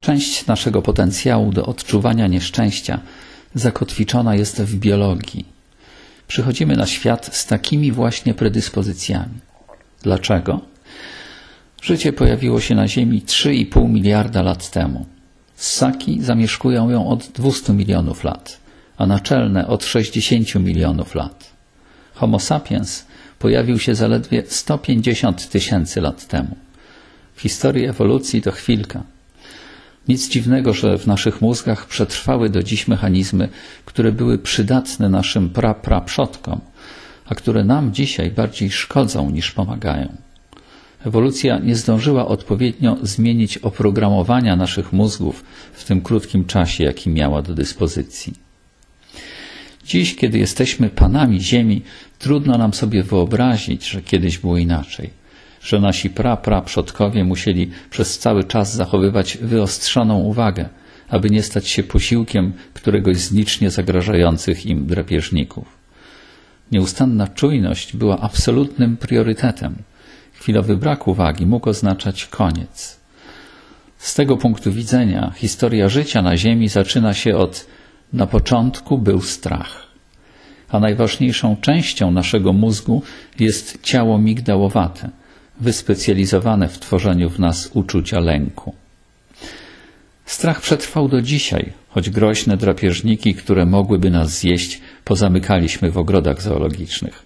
Część naszego potencjału do odczuwania nieszczęścia zakotwiczona jest w biologii. Przychodzimy na świat z takimi właśnie predyspozycjami. Dlaczego? Życie pojawiło się na Ziemi 3,5 miliarda lat temu. Ssaki zamieszkują ją od 200 milionów lat, a naczelne od 60 milionów lat. Homo sapiens pojawił się zaledwie 150 tysięcy lat temu. W historii ewolucji to chwilka. Nic dziwnego, że w naszych mózgach przetrwały do dziś mechanizmy, które były przydatne naszym pra-pra-przodkom, a które nam dzisiaj bardziej szkodzą niż pomagają. Ewolucja nie zdążyła odpowiednio zmienić oprogramowania naszych mózgów w tym krótkim czasie, jaki miała do dyspozycji. Dziś, kiedy jesteśmy panami Ziemi, trudno nam sobie wyobrazić, że kiedyś było inaczej że nasi pra-pra-przodkowie musieli przez cały czas zachowywać wyostrzoną uwagę, aby nie stać się posiłkiem któregoś z licznie zagrażających im drapieżników. Nieustanna czujność była absolutnym priorytetem. Chwilowy brak uwagi mógł oznaczać koniec. Z tego punktu widzenia historia życia na Ziemi zaczyna się od na początku był strach. A najważniejszą częścią naszego mózgu jest ciało migdałowate – wyspecjalizowane w tworzeniu w nas uczucia lęku. Strach przetrwał do dzisiaj, choć groźne drapieżniki, które mogłyby nas zjeść, pozamykaliśmy w ogrodach zoologicznych.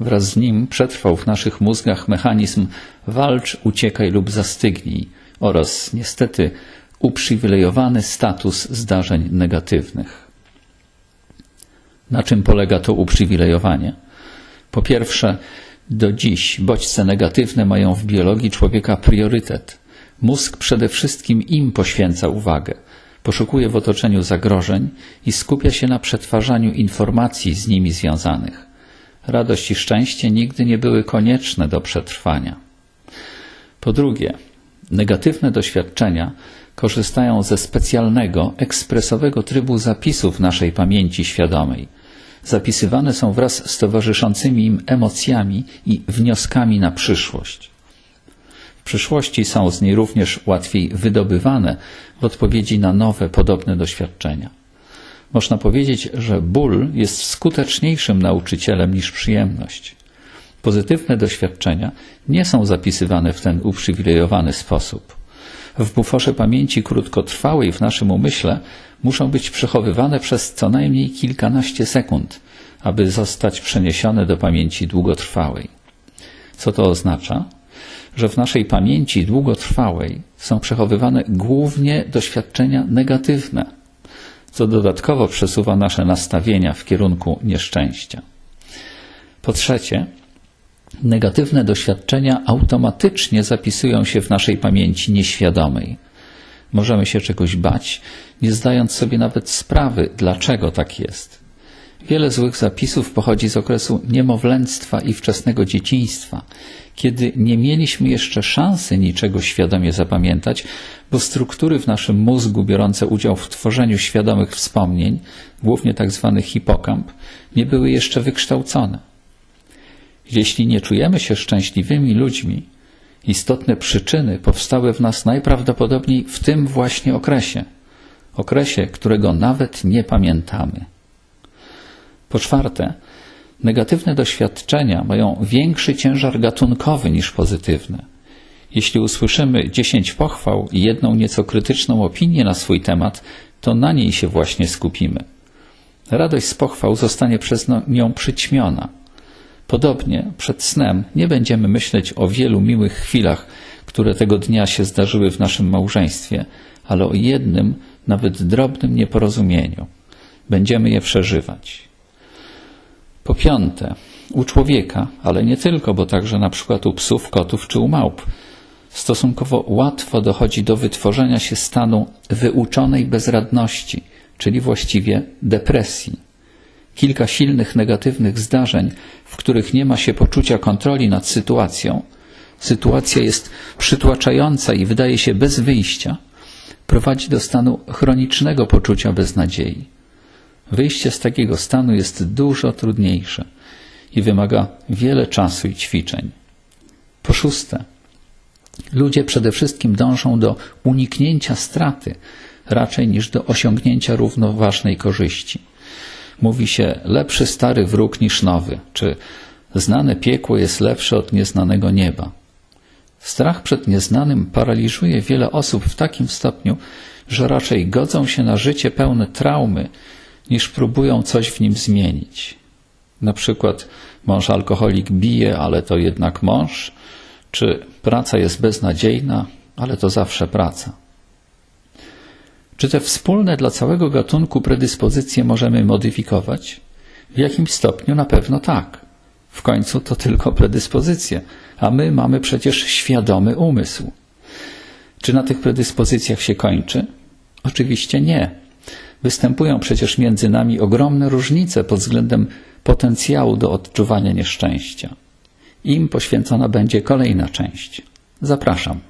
Wraz z nim przetrwał w naszych mózgach mechanizm walcz, uciekaj lub zastygnij oraz, niestety, uprzywilejowany status zdarzeń negatywnych. Na czym polega to uprzywilejowanie? Po pierwsze, do dziś bodźce negatywne mają w biologii człowieka priorytet. Mózg przede wszystkim im poświęca uwagę. Poszukuje w otoczeniu zagrożeń i skupia się na przetwarzaniu informacji z nimi związanych. Radość i szczęście nigdy nie były konieczne do przetrwania. Po drugie, negatywne doświadczenia korzystają ze specjalnego, ekspresowego trybu zapisu w naszej pamięci świadomej – zapisywane są wraz z towarzyszącymi im emocjami i wnioskami na przyszłość. W przyszłości są z niej również łatwiej wydobywane w odpowiedzi na nowe, podobne doświadczenia. Można powiedzieć, że ból jest skuteczniejszym nauczycielem niż przyjemność. Pozytywne doświadczenia nie są zapisywane w ten uprzywilejowany sposób. W buforze pamięci krótkotrwałej w naszym umyśle muszą być przechowywane przez co najmniej kilkanaście sekund, aby zostać przeniesione do pamięci długotrwałej. Co to oznacza? Że w naszej pamięci długotrwałej są przechowywane głównie doświadczenia negatywne, co dodatkowo przesuwa nasze nastawienia w kierunku nieszczęścia. Po trzecie, negatywne doświadczenia automatycznie zapisują się w naszej pamięci nieświadomej Możemy się czegoś bać, nie zdając sobie nawet sprawy, dlaczego tak jest. Wiele złych zapisów pochodzi z okresu niemowlęctwa i wczesnego dzieciństwa, kiedy nie mieliśmy jeszcze szansy niczego świadomie zapamiętać, bo struktury w naszym mózgu biorące udział w tworzeniu świadomych wspomnień, głównie tzw. Tak hipokamp, nie były jeszcze wykształcone. Jeśli nie czujemy się szczęśliwymi ludźmi, Istotne przyczyny powstały w nas najprawdopodobniej w tym właśnie okresie, okresie, którego nawet nie pamiętamy. Po czwarte, negatywne doświadczenia mają większy ciężar gatunkowy niż pozytywne. Jeśli usłyszymy dziesięć pochwał i jedną nieco krytyczną opinię na swój temat, to na niej się właśnie skupimy. Radość z pochwał zostanie przez nią przyćmiona – Podobnie przed snem nie będziemy myśleć o wielu miłych chwilach, które tego dnia się zdarzyły w naszym małżeństwie, ale o jednym, nawet drobnym nieporozumieniu. Będziemy je przeżywać. Po piąte, u człowieka, ale nie tylko, bo także na przykład u psów, kotów czy u małp, stosunkowo łatwo dochodzi do wytworzenia się stanu wyuczonej bezradności, czyli właściwie depresji kilka silnych negatywnych zdarzeń, w których nie ma się poczucia kontroli nad sytuacją, sytuacja jest przytłaczająca i wydaje się bez wyjścia, prowadzi do stanu chronicznego poczucia beznadziei. Wyjście z takiego stanu jest dużo trudniejsze i wymaga wiele czasu i ćwiczeń. Po szóste, Ludzie przede wszystkim dążą do uniknięcia straty, raczej niż do osiągnięcia równoważnej korzyści. Mówi się lepszy stary wróg niż nowy, czy znane piekło jest lepsze od nieznanego nieba. Strach przed nieznanym paraliżuje wiele osób w takim stopniu, że raczej godzą się na życie pełne traumy, niż próbują coś w nim zmienić. Na przykład mąż alkoholik bije, ale to jednak mąż, czy praca jest beznadziejna, ale to zawsze praca. Czy te wspólne dla całego gatunku predyspozycje możemy modyfikować? W jakimś stopniu na pewno tak. W końcu to tylko predyspozycje, a my mamy przecież świadomy umysł. Czy na tych predyspozycjach się kończy? Oczywiście nie. Występują przecież między nami ogromne różnice pod względem potencjału do odczuwania nieszczęścia. Im poświęcona będzie kolejna część. Zapraszam.